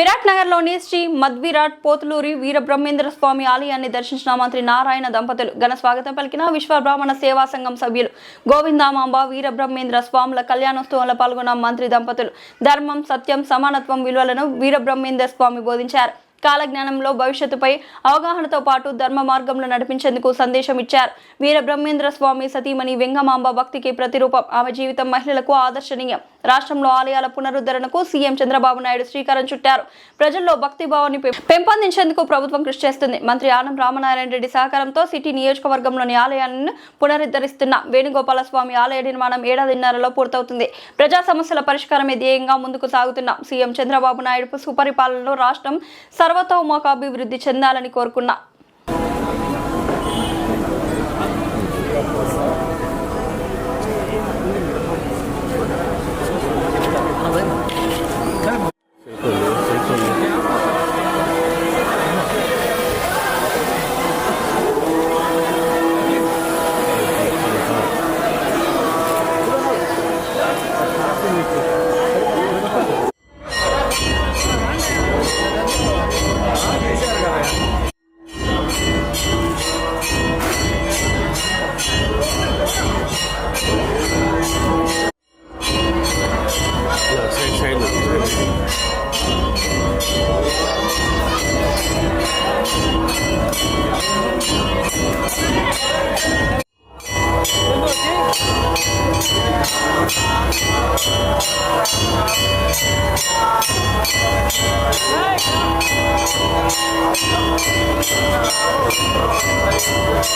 విరాట్ నగర్లోని శ్రీ మద్విరాట్ పోతులూరి వీరబ్రహ్మేంద్ర స్వామి ఆలయాన్ని దర్శించిన మంత్రి నారాయణ దంపతులు ఘన స్వాగతం పలికిన విశ్వ బ్రాహ్మణ సేవా సంఘం సభ్యులు గోవిందామాంబ వీరబ్రహ్మేంద్ర స్వాముల కళ్యాణోత్సవంలో పాల్గొన్న మంత్రి దంపతులు ధర్మం సత్యం సమానత్వం విలువలను వీరబ్రహ్మేంద్ర స్వామి బోధించారు. కాలజ్ఞానంలో భవిష్యత్తుపై అవగాహనతో పాటు ధర్మ మార్గంలో నడిపించేందుకు సందేశం ఇచ్చారు. వీర బ్రహ్మేంద్ర స్వామి సతీమణి వెంగమాంబ భక్తికి ప్రతిరూపం. ఆమె జీవితం మహిళలకు ఆదర్శనీయం. రాష్ట్రంలో ఆలయాల పునరుద్ధరణకు సీఎం చంద్రబాబు నాయుడు శ్రీకారం చుట్టారు. ప్రజల్లో భక్తి భావాన్ని పెం- పెంపొందించేందుకు ప్రభుత్వం కృషి చేస్తుంది. మంత్రి ఆనం రామనారాయణ రెడ్డి సహకారంతో సిటీ నియోజకవర్గంలోని ఆలయాలను పునరుద్ధరిస్తున్న వేణుగోపాల స్వామి ఆలయ నిర్మాణం ఏడాదిన్నరలో పూర్తవుతుంది. ప్రజా సమస్యల పరిష్కారమే ధ్యేయంగా ముందుకు సాగుతున్న సీఎం చంద్రబాబు నాయుడు సుపరిపాలనలో రాష్ట్రం సర్వతోముఖాభివృద్ధి చెందాలని కోరుకున్నా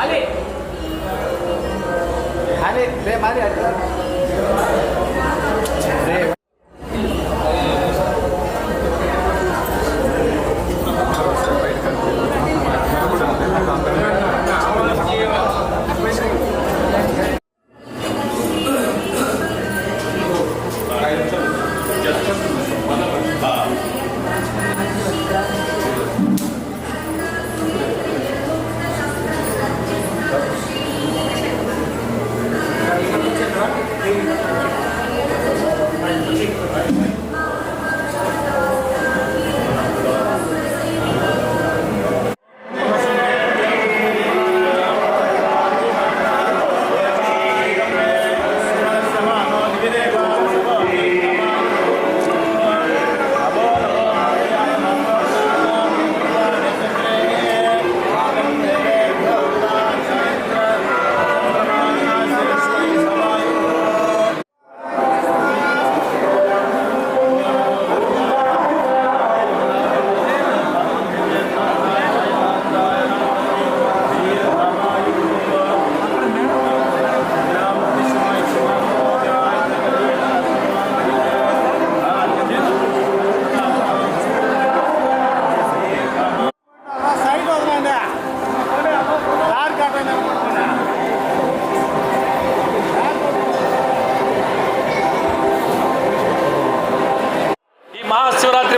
అలీ అలీ రే మరి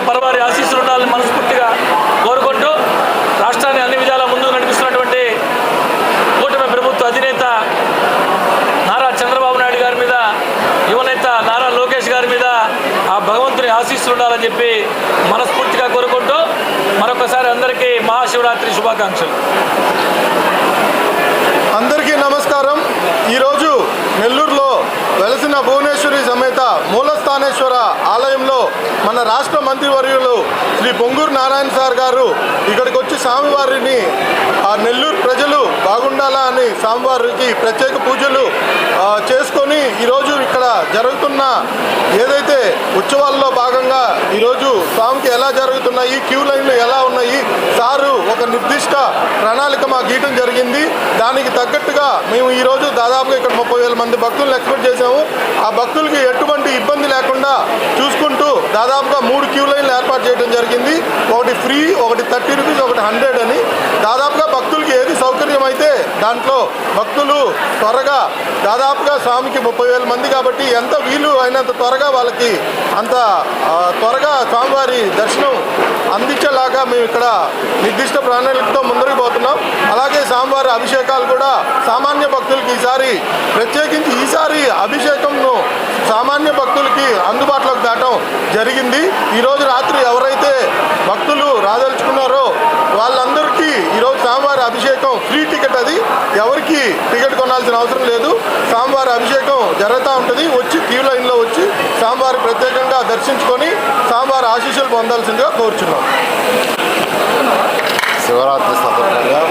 మహాశివరాత్రి పరవారి ఆశీస్సులు ఉండాలని మనస్ఫూర్తిగా కోరుకుంటూ రాష్ట్రాన్ని అన్ని విధాలా ముందుకు నడిపిస్తున్నటువంటి కూటమి ప్రభుత్వ అధినేత నారా చంద్రబాబు నాయుడు గారి మీద యువనేత నారా లోకేష్ గారి మీద ఆ భగవంతుని ఆశీస్సులు ఉండాలని చెప్పి మనస్ఫూర్తిగా కోరుకుంటూ మరొకసారి అందరికీ మహాశివరాత్రి శుభాకాంక్షలు. అందరికీ ఈరోజు నెల్లూరులో వెలసిన భువనేశ్వరి సమేత మూలస్థానేశ్వర ఆలయంలో మన రాష్ట్ర మంత్రివర్యులు శ్రీ పొంగూరు నారాయణ సార్ గారు ఇక్కడికి వచ్చి స్వామివారిని ఆ నెల్లూరు ప్రజలు బాగుండాలా అని స్వామివారికి ప్రత్యేక పూజలు చేసుకొని ఈరోజు ఇక్కడ జరుగుతున్న ఏదైతే ఉత్సవాల్లో విధంగా ఈరోజు స్వామికి ఎలా జరుగుతున్నాయి క్యూ లైన్లు ఎలా ఉన్నాయి సారు ఒక నిర్దిష్ట ప్రణాళిక మా గీయటం జరిగింది. దానికి తగ్గట్టుగా మేము ఈరోజు దాదాపుగా ఇక్కడ ముప్పై వేల మంది భక్తులను ఎక్స్పెక్ట్ చేసాము ఆ భక్తులకి ఎటువంటి ఇబ్బంది లేకుండా చూసుకుంటూ దాదాపుగా మూడు క్యూ లైన్లు ఏర్పాటు చేయడం జరిగింది. ఒకటి ఫ్రీ ఒకటి థర్టీ రూపీస్ ఒకటి హండ్రెడ్ అని. దాదాపుగా స్వామికి ఏది సౌకర్యం అయితే దాంట్లో భక్తులు త్వరగా దాదాపుగా స్వామికి ముప్పై వేల మంది కాబట్టి ఎంత వీలు అయినంత త్వరగా వాళ్ళకి అంత త్వరగా స్వామివారి దర్శనం అందించేలాగా మేము ఇక్కడ నిర్దిష్ట ప్రణాళికతో ముందరికి పోతున్నాం. అలాగే స్వామివారి అభిషేకాలు కూడా సామాన్య భక్తులకి ఈసారి ప్రత్యేకించి ఈసారి అభిషేకంను సామాన్య భక్తులకి అందుబాటులోకి దాటం జరిగింది. ఈరోజు రాత్రి ఎవరైతే భక్తులు రాదలుచుకున్నారో వాళ్ళందరూ ఈరోజు స్వామివారి అభిషేకం ఫ్రీ టికెట్ అది. ఎవరికి టికెట్ కొనాల్సిన అవసరం లేదు. స్వామివారి అభిషేకం జరుగుతూ ఉంటుంది. వచ్చి క్యూ లైన్లో వచ్చి స్వామివారి ప్రత్యేకంగా దర్శించుకొని స్వామివారి ఆశీస్సులు పొందాల్సిందిగా కోరుచున్నాం. శివరాత్రి సందర్భంగా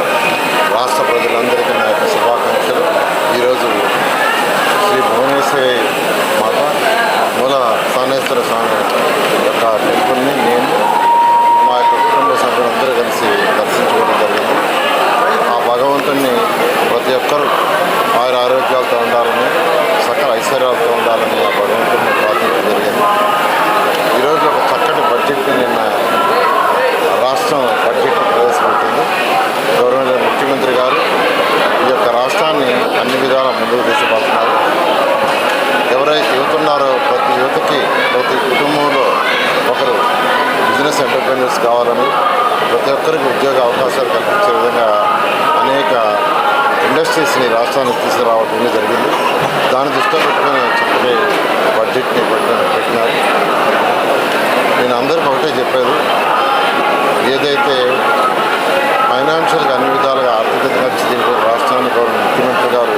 బడ్జెట్ని పెట్టినారు నేను అందరికీ ఒకటే చెప్పేది ఏదైతే ఫైనాన్షియల్గా అన్ని విధాలుగా ఆర్థికంగా దీనికి రాష్ట్రానికి గౌరవ ముఖ్యమంత్రి గారు